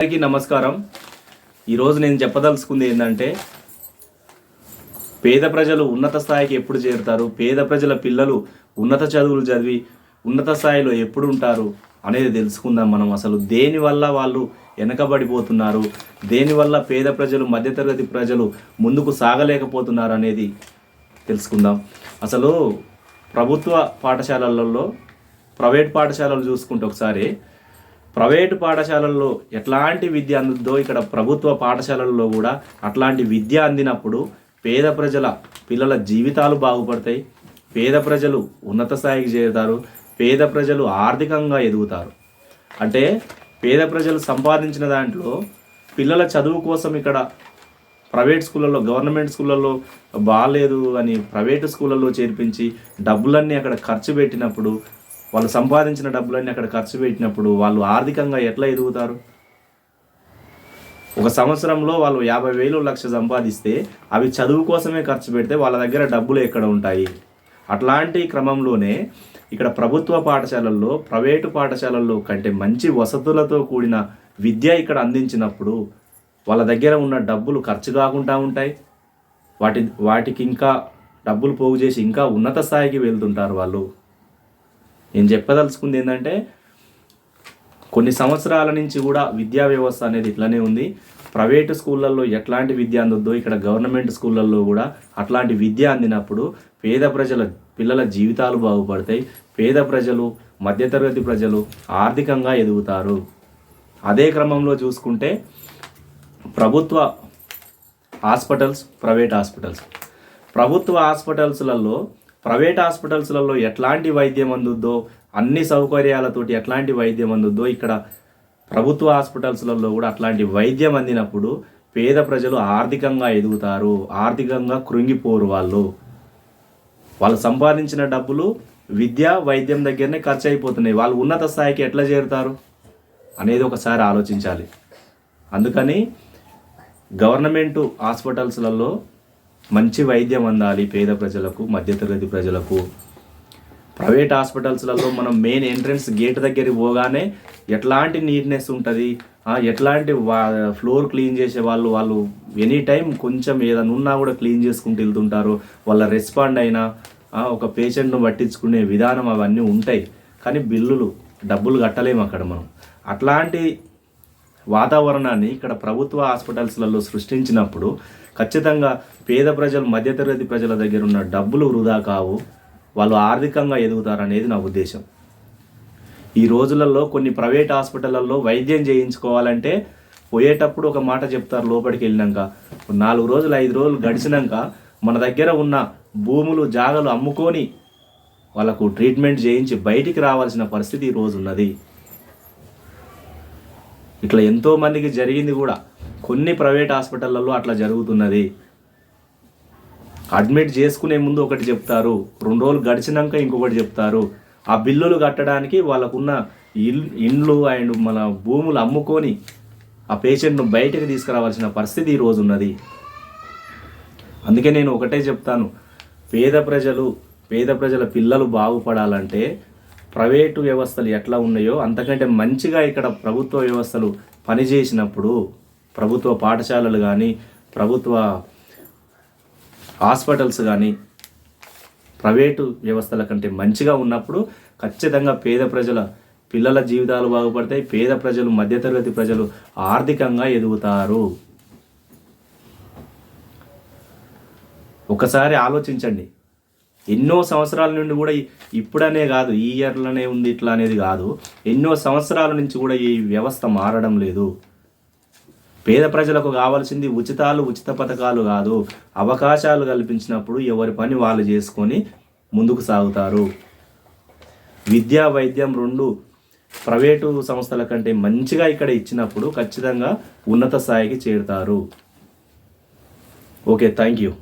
అందరికీ నమస్కారం. ఈరోజు నేను చెప్పదలుచుకుంది ఏంటంటే పేద ప్రజలు ఉన్నత స్థాయికి ఎప్పుడు చేరుతారు? పేద ప్రజల పిల్లలు ఉన్నత చదువులు చదివి ఉన్నత స్థాయిలో ఎప్పుడు ఉంటారు అనేది తెలుసుకుందాం మనం అసలు. దేనివల్ల వాళ్ళు వెనకబడిపోతున్నారు? దేనివల్ల పేద ప్రజలు మధ్యతరగతి ప్రజలు ముందుకు సాగలేకపోతున్నారు అనేది తెలుసుకుందాం. అసలు ప్రభుత్వ పాఠశాలలలో ప్రైవేట్ పాఠశాలలు చూసుకుంటే ఒకసారి ప్రైవేటు పాఠశాలల్లో ఎట్లాంటి విద్య అందుద్దో ఇక్కడ ప్రభుత్వ పాఠశాలల్లో కూడా అట్లాంటి విద్య అందినప్పుడు పేద ప్రజల పిల్లల జీవితాలు బాగుపడతాయి. పేద ప్రజలు ఉన్నత స్థాయికి చేరుతారు. పేద ప్రజలు ఆర్థికంగా ఎదుగుతారు. అంటే పేద ప్రజలు సంపాదించిన దాంట్లో పిల్లల చదువు కోసం ఇక్కడ ప్రైవేట్ స్కూళ్ళల్లో గవర్నమెంట్ స్కూళ్ళల్లో బాగాలేదు అని ప్రైవేట్ స్కూళ్ళల్లో చేర్పించి డబ్బులన్నీ అక్కడ ఖర్చు పెట్టినప్పుడు వాళ్ళు సంపాదించిన డబ్బులన్నీ అక్కడ ఖర్చు పెట్టినప్పుడు వాళ్ళు ఆర్థికంగా ఎట్లా ఎదుగుతారు? ఒక సంవత్సరంలో వాళ్ళు యాభై వేలు లక్ష సంపాదిస్తే అవి చదువు కోసమే ఖర్చు పెడితే వాళ్ళ దగ్గర డబ్బులు ఎక్కడ ఉంటాయి? అట్లాంటి క్రమంలోనే ఇక్కడ ప్రభుత్వ పాఠశాలల్లో ప్రైవేటు పాఠశాలల్లో కంటే మంచి వసతులతో కూడిన విద్య ఇక్కడ అందించినప్పుడు వాళ్ళ దగ్గర ఉన్న డబ్బులు ఖర్చు కాకుండా ఉంటాయి. వాటి వాటికి ఇంకా డబ్బులు పోగు చేసి ఇంకా ఉన్నత స్థాయికి వెళ్తుంటారు వాళ్ళు. నేను చెప్పదలుచుకుంది ఏంటంటే కొన్ని సంవత్సరాల నుంచి కూడా విద్యా వ్యవస్థ అనేది ఇట్లానే ఉంది. ప్రైవేటు స్కూళ్ళల్లో ఎట్లాంటి విద్య అందొద్దో ఇక్కడ గవర్నమెంట్ స్కూళ్ళల్లో కూడా అట్లాంటి విద్య అందినప్పుడు పేద ప్రజల పిల్లల జీవితాలు బాగుపడతాయి. పేద ప్రజలు మధ్యతరగతి ప్రజలు ఆర్థికంగా ఎదుగుతారు. అదే క్రమంలో చూసుకుంటే ప్రభుత్వ హాస్పిటల్స్ ప్రైవేట్ హాస్పిటల్స్. ప్రభుత్వ హాస్పిటల్స్లలో ప్రైవేట్ హాస్పిటల్స్లలో ఎట్లాంటి వైద్యం అందుద్దో అన్ని సౌకర్యాలతోటి ఎట్లాంటి వైద్యం అందుద్దో ఇక్కడ ప్రభుత్వ హాస్పిటల్స్లలో కూడా అట్లాంటి వైద్యం అందినప్పుడు పేద ప్రజలు ఆర్థికంగా ఎదుగుతారు ఆర్థికంగా కృంగిపోరు వాళ్ళు. వాళ్ళు సంపాదించిన డబ్బులు విద్య వైద్యం దగ్గరనే ఖర్చు అయిపోతున్నాయి వాళ్ళు ఉన్నత స్థాయికి ఎట్లా చేరుతారు అనేది ఒకసారి ఆలోచించాలి. అందుకని గవర్నమెంట్ హాస్పిటల్స్లలో మంచి వైద్యం అందాలి పేద ప్రజలకు మధ్యతరగతి ప్రజలకు. ప్రైవేట్ హాస్పిటల్స్లలో మనం మెయిన్ ఎంట్రన్స్ గేట్ దగ్గరికి పోగానే ఎట్లాంటి నీట్నెస్ ఉంటుంది? ఎట్లాంటి వా ఫ్లోర్ క్లీన్ చేసే వాళ్ళు వాళ్ళు ఎనీ టైం కొంచెం ఏదైనా ఉన్నా కూడా క్లీన్ చేసుకుంటూ వెళ్తుంటారు. వాళ్ళ రెస్పాండ్ అయినా ఒక పేషెంట్ను పట్టించుకునే విధానం అవన్నీ ఉంటాయి. కానీ బిల్లులు డబ్బులు కట్టలేము అక్కడ మనం. అట్లాంటి వాతావరణాన్ని ఇక్కడ ప్రభుత్వ హాస్పిటల్స్లలో సృష్టించినప్పుడు ఖచ్చితంగా పేద ప్రజలు మధ్యతరగతి ప్రజల దగ్గర ఉన్న డబ్బులు వృధా కావు. వాళ్ళు ఆర్థికంగా ఎదుగుతారనేది నా ఉద్దేశం. ఈ రోజులలో కొన్ని ప్రైవేట్ హాస్పిటళ్ళల్లో వైద్యం చేయించుకోవాలంటే పోయేటప్పుడు ఒక మాట చెప్తారు లోపలికి వెళ్ళినాక. నాలుగు రోజులు ఐదు రోజులు గడిచినాక మన దగ్గర ఉన్న భూములు జాగలు అమ్ముకొని వాళ్ళకు ట్రీట్మెంట్ చేయించి బయటికి రావాల్సిన పరిస్థితి ఈరోజు రోజు ఉన్నది ఇట్లా ఎంతోమందికి జరిగింది కూడా. కొన్ని ప్రైవేట్ హాస్పిటళ్ళల్లో అట్లా జరుగుతున్నది. అడ్మిట్ చేసుకునే ముందు ఒకటి చెప్తారు రెండు రోజులు గడిచినాక ఇంకొకటి చెప్తారు. ఆ బిల్లులు కట్టడానికి వాళ్ళకున్న ఇండ్లు అండ్ మన భూములు అమ్ముకొని ఆ పేషెంట్ను బయటకు తీసుకురావాల్సిన పరిస్థితి ఈ ఉన్నది అందుకే నేను ఒకటే చెప్తాను. పేద ప్రజలు పేద ప్రజల పిల్లలు బాగుపడాలంటే ప్రైవేటు వ్యవస్థలు ఎట్లా ఉన్నాయో అంతకంటే మంచిగా ఇక్కడ ప్రభుత్వ వ్యవస్థలు పనిచేసినప్పుడు ప్రభుత్వ పాఠశాలలు కానీ ప్రభుత్వ హాస్పిటల్స్ కానీ ప్రైవేటు వ్యవస్థల కంటే మంచిగా ఉన్నప్పుడు ఖచ్చితంగా పేద ప్రజల పిల్లల జీవితాలు బాగుపడతాయి పేద ప్రజలు మధ్యతరగతి ప్రజలు ఆర్థికంగా ఎదుగుతారు. ఒకసారి ఆలోచించండి. ఎన్నో సంవత్సరాల నుండి కూడా ఇప్పుడనే కాదు ఈ ఇయర్లోనే ఉంది ఇట్లా అనేది కాదు. ఎన్నో సంవత్సరాల నుంచి కూడా ఈ వ్యవస్థ మారడం లేదు. పేద ప్రజలకు కావాల్సింది ఉచితాలు ఉచిత పథకాలు కాదు. అవకాశాలు కల్పించినప్పుడు ఎవరి పని వాళ్ళు చేసుకొని ముందుకు సాగుతారు. విద్యా వైద్యం రెండు ప్రైవేటు సంస్థల కంటే మంచిగా ఇక్కడ ఇచ్చినప్పుడు ఖచ్చితంగా ఉన్నత స్థాయికి చేరుతారు. Okay thank you.